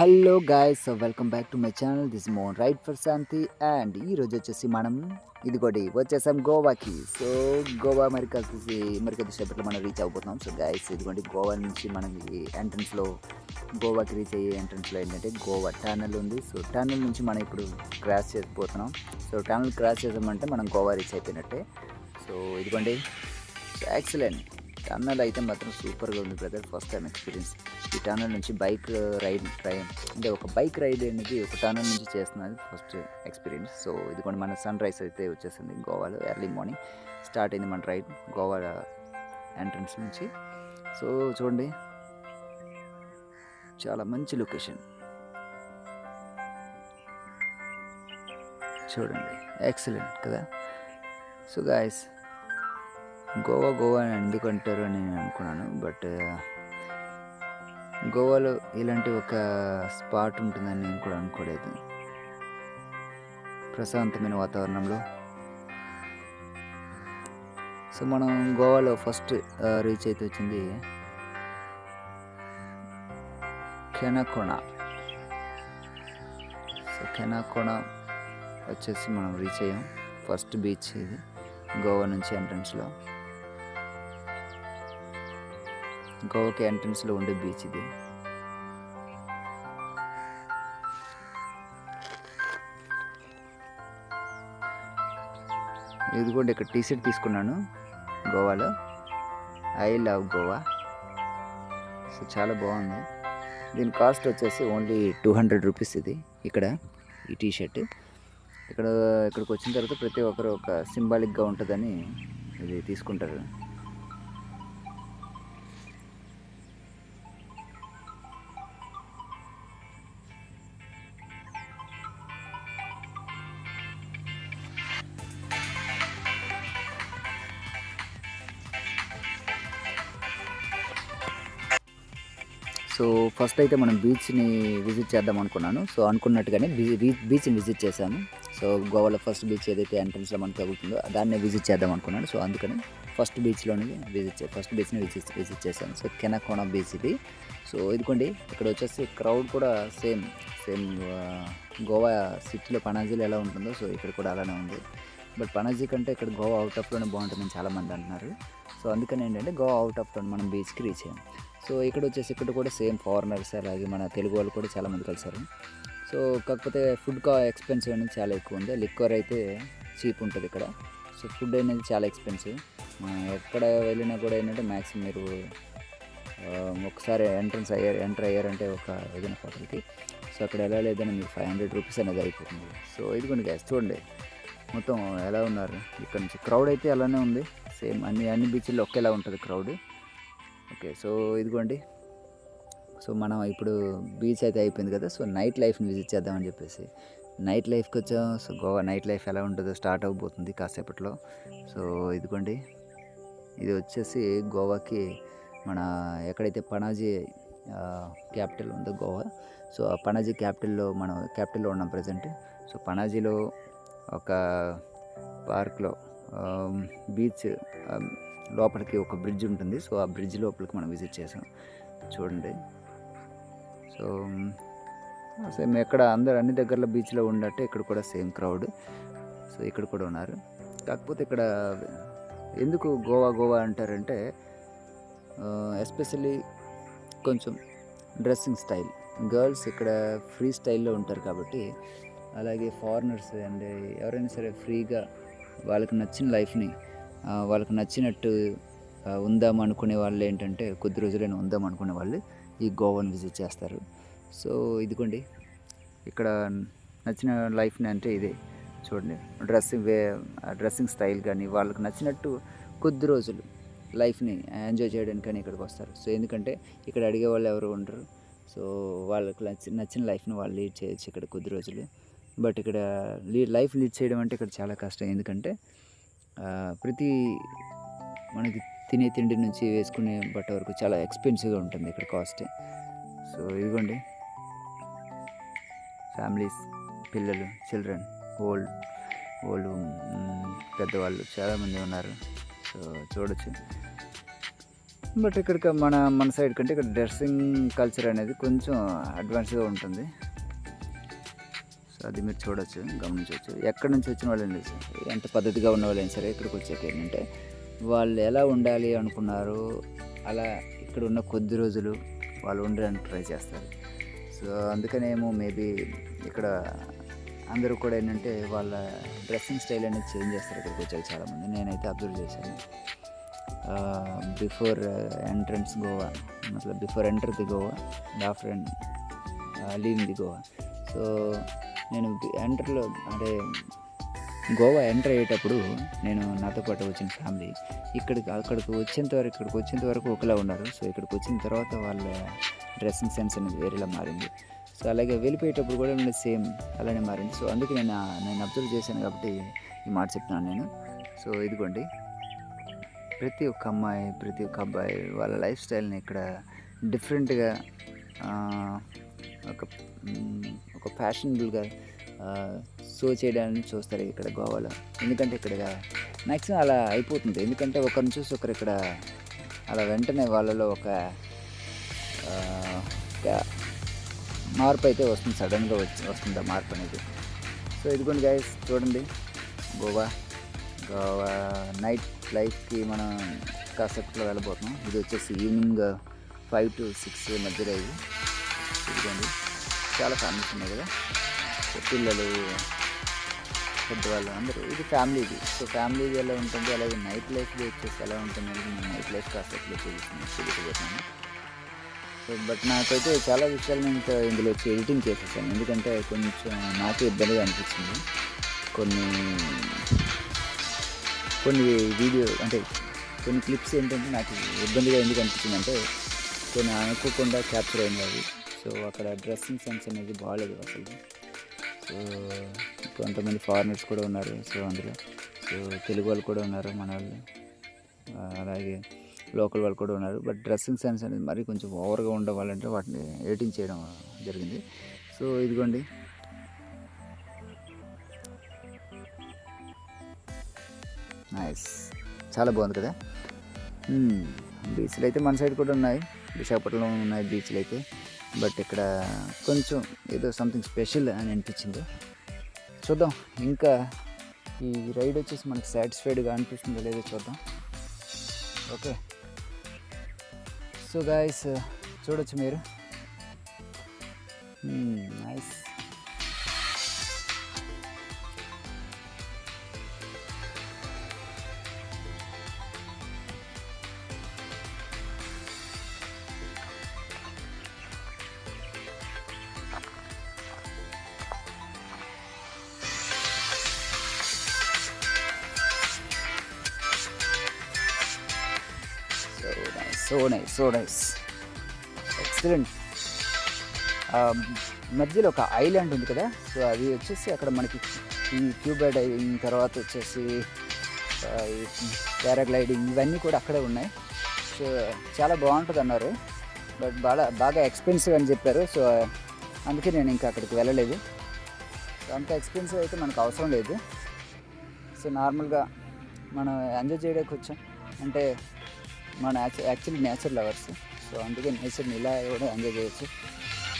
Hello guys welcome back to my channel. This moon ride for Shanti. And ఈ రోజు వచ్చేసి మనం ఇదిగోటి వచ్చేసాం గోవాకి. సో గోవా మరి కాసేసి మరి కొద్దిసేపట్లో మనం రీచ్ అయిపోతున్నాం సో గాయస్ ఇదిగోండి గోవా నుంచి మనకి ఎంట్రన్స్లో గోవాకి రీచ్ అయ్యే ఎంట్రన్స్లో ఏంటంటే గోవా టనల్ ఉంది. సో టనల్ నుంచి మనం ఇప్పుడు క్రాస్ చేసిపోతున్నాం. సో టనల్ క్రాస్ చేసామంటే మనం గోవా రీచ్ అయిపోయినట్టే. సో ఇదిగోండి. ఎక్సలెంట్ టన్నల్ అయితే మాత్రం సూపర్గా ఉంది బ్రదర్ ఫస్ట్ టైం ఎక్స్పీరియన్స్ ఈ టన్నల్ నుంచి బైక్ రైడ్ ట్రైన్ అంటే ఒక బైక్ రైడ్ అనేది ఒక టన్నల్ నుంచి చేస్తున్నది ఫస్ట్ ఎక్స్పీరియన్స్ సో ఇది కూడా మన సన్ రైజ్ అయితే వచ్చేసింది గోవాలో ఎర్లీ మార్నింగ్ స్టార్ట్ అయింది మన రైడ్ గోవా ఎంట్రన్స్ నుంచి. సో చూడండి. చాలా మంచి లొకేషన్ చూడండి. ఎక్సలెంట్ కదా. సో గాయస్ గోవా గోవా అని ఎందుకు అంటారు అని నేను అనుకున్నాను. బట్ గోవాలో ఇలాంటి ఒక స్పాట్ ఉంటుందని నేను కూడా అనుకోలేదు. ప్రశాంతమైన వాతావరణంలో. సో మనం గోవాలో ఫస్ట్ రీచ్ అయితే వచ్చింది కెనకోణ సో కెనకోణ వచ్చేసి మనం రీచ్ అయ్యాం. ఫస్ట్ బీచ్ ఇది గోవా నుంచి ఎంట్రన్స్లో. గోవాకి ఎంట్రన్స్లో ఉండే బీచ్ ఇది. ఇది కూడా ఇక్కడ టీ షర్ట్ తీసుకున్నాను గోవాలో. I love Goa. సో చాలా బాగుంది. దీని కాస్ట్ వచ్చేసి ఓన్లీ టూ హండ్రెడ్ రూపీస్ ఇది ఇక్కడ ఈ టీ షర్ట్. ఇక్కడ ఇక్కడికి వచ్చిన తర్వాత ప్రతి ఒక్కరు ఒక సింబాలిక్గా ఉంటుందని ఇది తీసుకుంటారు. సో ఫస్ట్ అయితే మనం బీచ్ని విజిట్ చేద్దాం అనుకున్నాను. సో అనుకున్నట్టుగానే బీచ్ని విజిట్ చేశాను. సో గోవాలో ఫస్ట్ బీచ్ ఏదైతే ఎంట్రన్స్లో మనకు తగులుతుందో దాన్ని విజిట్ చేద్దాం అనుకున్నాను. సో అందుకని ఫస్ట్ బీచ్లోని విజిట్ చే ఫస్ట్ బీచ్ని విజిట్ విజిట్ చేశాను. సో కెనకోణ బీచ్ ఇది. సో ఇదిగోండి ఇక్కడ వచ్చేసి క్రౌడ్ కూడా సేమ్ సేమ్ గోవా సిటీలో పనాజీలో ఎలా ఉంటుందో సో ఇక్కడ కూడా అలానే ఉంది. బట్ పనాజీ కంటే ఇక్కడ గోవా అవుట్ ఆఫ్లోనే బాగుంటుందని చాలామంది అంటున్నారు. సో అందుకని ఏంటంటే గోవా అవుట్ ఆఫ్ టౌన్ మనం బీచ్కి రీచ్ అయ్యాం. సో ఇక్కడ వచ్చేసి ఇక్కడ కూడా సేమ్ ఫారినర్స్ అలాగే మన తెలుగు వాళ్ళు కూడా చాలామంది కలిసారు. సో కాకపోతే ఫుడ్ కా ఎక్స్పెన్సివ్ అనేది చాలా ఎక్కువ ఉంది. లిక్వర్ అయితే చీప్ ఉంటుంది ఇక్కడ. సో ఫుడ్ అనేది చాలా ఎక్స్పెన్సివ్. ఎక్కడ వెళ్ళినా కూడా ఏంటంటే మ్యాక్సిమం మీరు ఒకసారి ఎంట్రన్స్ అయ్యారు ఎంటర్ అయ్యారంటే ఒక ఏదైనా హోటల్కి. సో అక్కడ ఎలా లేదని మీకు ఫైవ్ హండ్రెడ్ రూపీస్ అనేది అయిపోతుంది. సో ఇదిగోండి గ్యాస్ చూడండి. మొత్తం ఎలా ఉన్నారు? ఇక్కడ నుంచి క్రౌడ్ అయితే అలానే ఉంది. సేమ్ అన్ని అన్ని బీచ్ల్లో ఒకేలా ఉంటుంది క్రౌడ్ ఓకే సో ఇదిగోండి. సో మనం ఇప్పుడు బీచ్ అయితే అయిపోయింది కదా సో నైట్ లైఫ్ని విజిట్ చేద్దామని చెప్పేసి. నైట్ లైఫ్కి వచ్చాం సో గోవా నైట్ లైఫ్ ఎలా ఉంటుందో స్టార్ట్ అవబోతుంది కాసేపట్లో. సో ఇదిగోండి. ఇది వచ్చేసి గోవాకి మన ఎక్కడైతే పనాజీ క్యాపిటల్ ఉందో గోవా సో ఆ పనాజీ క్యాపిటల్లో మనం క్యాపిటల్లో ఉన్నాం ప్రజెంట్ సో పనాజీలో ఒక పార్క్లో బీచ్ లోపలికి ఒక బ్రిడ్జ్ ఉంటుంది. సో ఆ బ్రిడ్జ్ లోపలికి మనం విజిట్ చేసాం. చూడండి. సో సేమ్ ఎక్కడ అందరు అన్ని దగ్గరలో బీచ్లో ఉన్నట్టే ఇక్కడ కూడా సేమ్ క్రౌడ్. సో ఇక్కడ కూడా ఉన్నారు. కాకపోతే ఇక్కడ ఎందుకు గోవా గోవా అంటారంటే ఎస్పెషల్లీ కొంచెం డ్రెస్సింగ్ స్టైల్. గర్ల్స్ ఇక్కడ ఫ్రీ స్టైల్లో ఉంటారు కాబట్టి అలాగే ఫారినర్స్ అండ్ ఎవరైనా సరే ఫ్రీగా వాళ్ళకి నచ్చిన లైఫ్ని వాళ్ళకి నచ్చినట్టు ఉందాం అనుకునే వాళ్ళు ఏంటంటే కొద్ది రోజులైనా ఉందాం అనుకునే వాళ్ళు ఈ గోవాని విజిట్ చేస్తారు. సో ఇదిగోండి. ఇక్కడ నచ్చిన లైఫ్ని అంటే ఇదే. చూడండి. డ్రెస్సింగ్ వే డ్రెస్సింగ్ స్టైల్ కానీ వాళ్ళకి నచ్చినట్టు కొద్ది రోజులు లైఫ్ని ఎంజాయ్ చేయడానికి కానీ ఇక్కడికి వస్తారు. సో ఎందుకంటే ఇక్కడ అడిగే వాళ్ళు ఎవరు ఉండరు. సో వాళ్ళకి నచ్చిన నచ్చిన లైఫ్ని వాళ్ళు లీడ్ చేయొచ్చు ఇక్కడ కొద్ది రోజులు. బట్ ఇక్కడ లీడ్ లైఫ్ లీడ్ చేయడం అంటే ఇక్కడ చాలా కష్టం. ఎందుకంటే ప్రతి మనకి తినే తిండి నుంచి వేసుకునే బట్ట వరకు చాలా ఎక్స్పెన్సివ్గా ఉంటుంది ఇక్కడ కాస్ట్. సో ఇదిగోండి. ఫ్యామిలీస్ పిల్లలు చిల్డ్రన్ ఓల్డ్ ఓల్డ్ పెద్దవాళ్ళు చాలామంది ఉన్నారు. సో చూడొచ్చు. బట్ ఇక్కడ మన మన సైడ్ కంటే ఇక్కడ డ్రెస్సింగ్ కల్చర్ అనేది కొంచెం అడ్వాన్స్గా ఉంటుంది. సో అది మీరు చూడొచ్చు గమనించవచ్చు. ఎక్కడి నుంచి వచ్చిన వాళ్ళు సరే ఎంత పద్ధతిగా ఉన్న వాళ్ళైనా సరే ఇక్కడికి వచ్చాక ఏంటంటే వాళ్ళు ఎలా ఉండాలి అనుకున్నారు అలా ఇక్కడ ఉన్న కొద్ది రోజులు వాళ్ళు ఉండడానికి ట్రై చేస్తారు. సో అందుకనేమో మేబీ ఇక్కడ అందరూ కూడా ఏంటంటే వాళ్ళ డ్రెస్సింగ్ స్టైల్ అనేది చేంజ్ చేస్తారు ఇక్కడికి వచ్చాక చాలామంది. నేనైతే అబ్జర్వ్ చేశాను. Before entrance Goa మతలబ్ before enter the Goa after leaving the Goa. So నేను ఎంటర్లో అంటే గోవా ఎంటర్ అయ్యేటప్పుడు నేను నాతో పాటు వచ్చిన ఫ్యామిలీ ఇక్కడికి అక్కడికి వచ్చేంత వరకు ఇక్కడికి వచ్చేంత వరకు ఒకలా ఉన్నారు. సో ఇక్కడికి వచ్చిన తర్వాత వాళ్ళ డ్రెస్సింగ్ సెన్స్ అనేది వేరేలా మారింది. సో అలాగే వెళ్ళిపోయేటప్పుడు కూడా నేను సేమ్ అలానే మారింది. సో అందుకే నేను నేను అబ్జర్వ్ చేశాను కాబట్టి ఈ మాట చెప్తున్నాను నేను. సో ఇదిగోండి. ప్రతి ఒక్క అమ్మాయి ప్రతి ఒక్క అబ్బాయి వాళ్ళ లైఫ్ స్టైల్ని ఇక్కడ డిఫరెంట్గా ఒక ఒక ఫ్యాషనబుల్గా షో చేయడానికి చూస్తారు ఇక్కడ గోవాలో. ఎందుకంటే ఇక్కడ మ్యాక్సిమం అలా అయిపోతుంది. ఎందుకంటే ఒకరిని చూసి ఒకరు ఇక్కడ అలా వెంటనే వాళ్ళలో ఒక మార్పు అయితే వస్తుంది. సడన్గా వచ్చి వస్తుంది ఆ మార్పు అనేది. సో ఇదిగోండి గాయస్ చూడండి. గోవా గోవా నైట్ లైఫ్కి మనం కాసేపట్లో వెళ్ళబోతున్నాం. ఇది వచ్చేసి ఈవినింగ్ ఫైవ్ టు సిక్స్ మధ్యలో ఇది. ఇదిగోండి. చాలా ఫ్యామిలీస్ ఉన్నాయి కదా. సో పిల్లలు పెద్దవాళ్ళు అందరూ ఇది ఫ్యామిలీది సో ఫ్యామిలీ ఎలా ఉంటుంది అలాగే నైట్ లైఫ్ది వచ్చేసి ఎలా ఉంటుంది నేను నైట్ లైఫ్ కాసేపట్లో చూపిస్తున్నాను చూపించబోతున్నాను సో బట్ నాకైతే చాలా విషయాలు నేను ఇంకా ఇందులో వచ్చి ఎడిటింగ్ చేసేసాను. ఎందుకంటే కొంచెం నాకే ఇబ్బందిగా అనిపించింది కొన్ని కొన్ని వీడియో అంటే కొన్ని క్లిప్స్ ఏంటంటే నాకు ఇబ్బందిగా ఎందుకు అనిపించిందంటే కొన్ని అనుకోకుండా క్యాప్చర్ అయినవి. సో అక్కడ డ్రెస్సింగ్ సెన్స్ అనేది బాగాలేదు అసలు. సో కొంతమంది ఫారినర్స్ కూడా ఉన్నారు సో అందులో. సో తెలుగు వాళ్ళు కూడా ఉన్నారు మన వాళ్ళు. అలాగే లోకల్ వాళ్ళు కూడా ఉన్నారు. బట్ డ్రెస్సింగ్ సెన్స్ అనేది మరి కొంచెం ఓవర్గా ఉండవాలంటే వాటిని ఎడిటింగ్ చేయడం జరిగింది. సో ఇదిగోండి. నైస్ చాలా బాగుంది కదా? Hmm. బీచ్లు అయితే మన సైడ్ కూడా ఉన్నాయి. విశాఖపట్నంలో ఉన్నాయి బీచ్లు అయితే బట్ ఇక్కడ కొంచెం ఏదో సంథింగ్ స్పెషల్ అని అనిపించింది. చూద్దాం. ఇంకా ఈ రైడ్ వచ్చేసి మనకి సాటిస్ఫైడ్గా అనిపిస్తుందో లేదో చూద్దాం. ఓకే సో గాయస్ చూడొచ్చు మీరు. Hmm. So nice so nice excellent మధ్యలో ఒక ఐలాండ్ ఉంది కదా సో అది వచ్చేసి అక్కడ మనకి ఈ క్యూబా డైవింగ్ తర్వాత వచ్చేసి పారాగ్లైడింగ్ ఇవన్నీ కూడా అక్కడే ఉన్నాయి. సో చాలా బాగుంటుంది అన్నారు బట్ బాగా బాగా ఎక్స్పెన్సివ్ అని చెప్పారు. సో అందుకే నేను ఇంకా అక్కడికి వెళ్ళలేదు. సో అంత ఎక్స్పెన్సివ్ అయితే మనకు అవసరం లేదు. సో నార్మల్గా మనం ఎంజాయ్ చేయడానికి వచ్చాం. అంటే మన యాక్చువల్లీ నేచర్ లవర్స్ సో అందుకే నేచర్ని ఇలా కూడా ఎంజాయ్ చేయొచ్చు.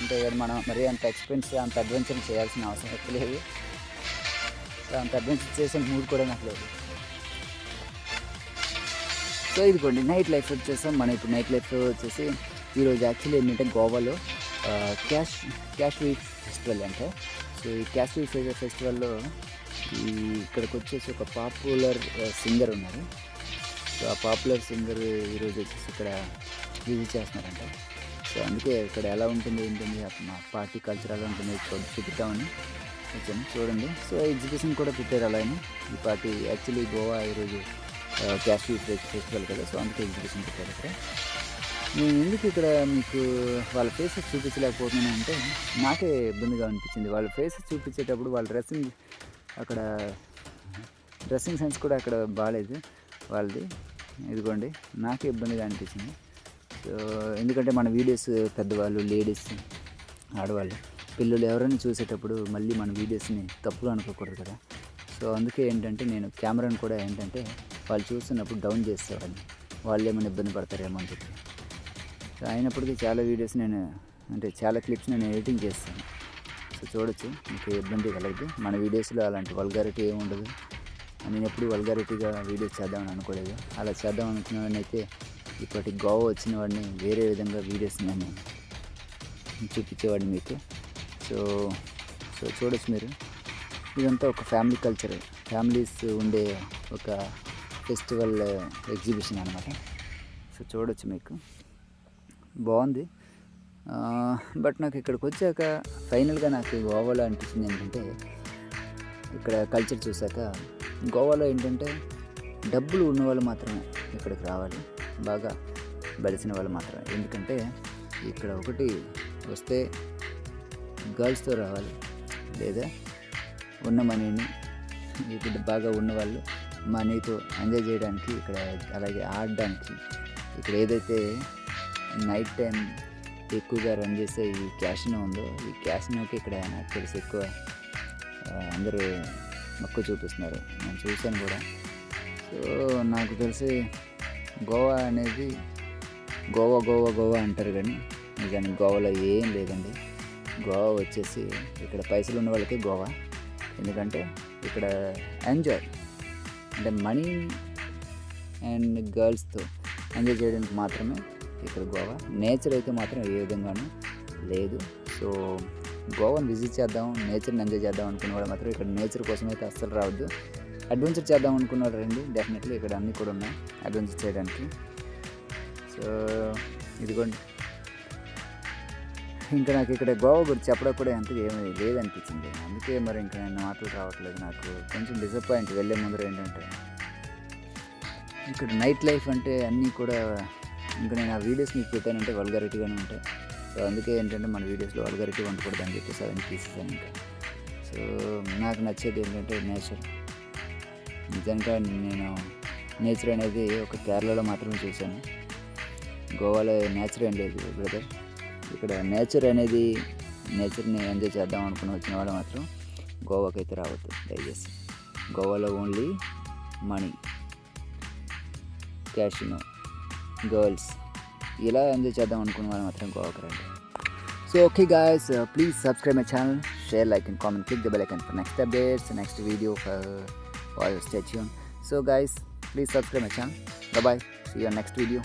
అంటే ఇక్కడ మనం మరీ అంత ఎక్స్పెన్సివ్ అంత అడ్వెంచర్ చేయాల్సిన అవసరం ఎక్కువ లేదు. సో అంత అడ్వెంచర్ చేసే మూడ్ కూడా నాకు లేదు. సో ఇదిగోండి నైట్ లైఫ్ వచ్చేసాం. మనం ఇప్పుడు నైట్ లైఫ్ వచ్చేసి ఈరోజు యాక్చువల్లీ ఏంటంటే గోవాలో క్యాష్ క్యాష్ వీ ఫెస్టివల్ అంటే. సో ఈ క్యాష్ వీ ఫెస్టివల్లో ఈ ఇక్కడికి వచ్చేసి ఒక పాపులర్ సింగర్ ఉన్నారు. సో ఆ పాపులర్ సింగర్ ఈరోజు వచ్చేసి ఇక్కడ విజిట్ చేస్తున్నారంట. సో అందుకే ఇక్కడ ఎలా ఉంటుంది ఏంటండి మా పార్టీ కల్చర్ ఎలా ఉంటుంది చూపిద్దామని వచ్చాను చూడండి. సో ఎగ్జిబిషన్ కూడా పెట్టారు అలానే ఈ పార్టీ యాక్చువల్లీ గోవా ఈరోజు క్యాష్ ఫెస్టివల్ కదా. సో అందుకే ఎగ్జిబిషన్ పెట్టారు ఇక్కడ నేను ఎందుకు ఇక్కడ మీకు వాళ్ళ ఫేసెస్ చూపించలేకపోతున్నాను అంటే నాకే ఇబ్బందిగా అనిపించింది. వాళ్ళ ఫేసెస్ చూపించేటప్పుడు వాళ్ళ డ్రెస్సింగ్ అక్కడ డ్రెస్సింగ్ సెన్స్ కూడా అక్కడ బాగాలేదు వాళ్ళది. ఇదిగోండి నాకే ఇబ్బందిగా అనిపించింది. సో ఎందుకంటే మన వీడియోస్ పెద్దవాళ్ళు లేడీస్ ఆడవాళ్ళు పిల్లలు ఎవరైనా చూసేటప్పుడు మళ్ళీ మన వీడియోస్ని తప్పుగా అనుకోకూడదు కదా. సో అందుకే ఏంటంటే నేను కెమెరాని కూడా ఏంటంటే వాళ్ళు చూస్తున్నప్పుడు డౌన్ చేసేవాడిని. వాళ్ళు ఏమైనా ఇబ్బంది పడతారేమో అని చెప్పి. సో అయినప్పటికీ చాలా వీడియోస్ నేను అంటే చాలా క్లిప్స్ నేను ఎడిటింగ్ చేస్తాను. సో చూడొచ్చు మీకు ఇబ్బంది కలగదు. మన వీడియోస్లో అలాంటి వల్గారిటీ ఏమి ఉండదు నేను ఎప్పుడు వల్గారిటీగా వీడియోస్ చేద్దామని అనుకోలేదు. అలా చేద్దాం అనుకున్న వాడిని అయితే ఇప్పటి గోవా వచ్చిన వాడిని వేరే విధంగా వీడియోస్ నేను చూపించేవాడిని మీకు. సో సో చూడొచ్చు మీరు. ఇదంతా ఒక ఫ్యామిలీ కల్చర్ ఫ్యామిలీస్ ఉండే ఒక ఫెస్టివల్ ఎగ్జిబిషన్ అనమాట సో చూడొచ్చు మీకు. బాగుంది. బట్ నాకు ఇక్కడికి వచ్చాక ఫైనల్గా నాకు గోవాలో అనిపించింది ఏంటంటే ఇక్కడ కల్చర్ చూసాక గోవాలో ఏంటంటే డబ్బులు ఉన్న వాళ్ళు మాత్రమే ఇక్కడికి రావాలి. బాగా బలిసిన వాళ్ళు మాత్రమే. ఎందుకంటే ఇక్కడ ఒకటి వస్తే గర్ల్స్తో రావాలి. లేదా ఉన్న మనీని ఇక్కడ బాగా ఉన్నవాళ్ళు మనీతో ఎంజాయ్ చేయడానికి ఇక్కడ అలాగే ఆడడానికి ఇక్కడ ఏదైతే నైట్ టైం ఎక్కువగా రన్ చేసే ఈ క్యాషినో ఉందో ఈ క్యాషినోకి ఇక్కడ నాకు తెలిసి ఎక్కువ అందరూ మక్కువ చూపిస్తున్నారు. నేను చూశాను కూడా. సో నాకు తెలిసి గోవా అనేది గోవా గోవా గోవా అంటారు కానీ నిజానికి గోవాలో ఏం లేదండి. గోవా వచ్చేసి ఇక్కడ పైసలు ఉన్న వాళ్ళకి గోవా. ఎందుకంటే ఇక్కడ ఎంజాయ్ అంటే మనీ అండ్ గర్ల్స్తో ఎంజాయ్ చేయడానికి మాత్రమే ఇక్కడ గోవా. నేచర్ అయితే మాత్రం ఏ విధంగానూ లేదు. సో గోవాని విజిట్ చేద్దాం నేచర్ని ఎంజాయ్ చేద్దాం అనుకున్న వాళ్ళు మాత్రం ఇక్కడ నేచర్ కోసం అయితే అస్సలు రావద్దు. అడ్వెంచర్ చేద్దాం అనుకున్నారు రండి డెఫినెట్లీ ఇక్కడ అన్నీ కూడా ఉన్నాయి అడ్వెంచర్ చేయడానికి. సో ఇదిగోండి. ఇంకా నాకు ఇక్కడ గోవా గురించి చెప్పడం కూడా ఎంత ఏమీ లేదనిపించింది. అందుకే మరి ఇంకా నేను మాటలు రావట్లేదు నాకు. కొంచెం డిసప్పాయింట్ వెళ్ళే ముందర ఏంటంటే ఇక్కడ నైట్ లైఫ్ అంటే అన్నీ కూడా ఇంకా నేను ఆ వీడియోస్ మీకు పెట్టానంటే వల్గారిటీగానే ఉంటాయి. సో అందుకే ఏంటంటే మన వీడియోస్లో అడగరికి ఉండకూడదు అని చెప్పేసి అవన్నీ తీసేసాను ఇంకా. సో నాకు నచ్చేది ఏంటంటే నేచర్. నిజంగా నేను నేచర్ అనేది ఒక కేరళలో మాత్రమే చూశాను. గోవాలో నేచర్ ఏం లేదు బ్రదర్. ఇక్కడ నేచర్ అనేది నేచర్ని ఎంజాయ్ చేద్దాం అనుకుని వచ్చిన వాళ్ళు మాత్రం గోవాకి అయితే రావద్దు దయచేసి. గోవాలో ఓన్లీ మనీ క్యాషినో గర్ల్స్. ఇలా ఎంజాయ్ చేద్దాం అనుకున్న వాళ్ళు మాత్రం గోవాకి రండి so okay guys please subscribe my channel share like and comment click the bell icon for next updates next video for స్టాచ్యూన్ so guys please subscribe my channel bye see you next video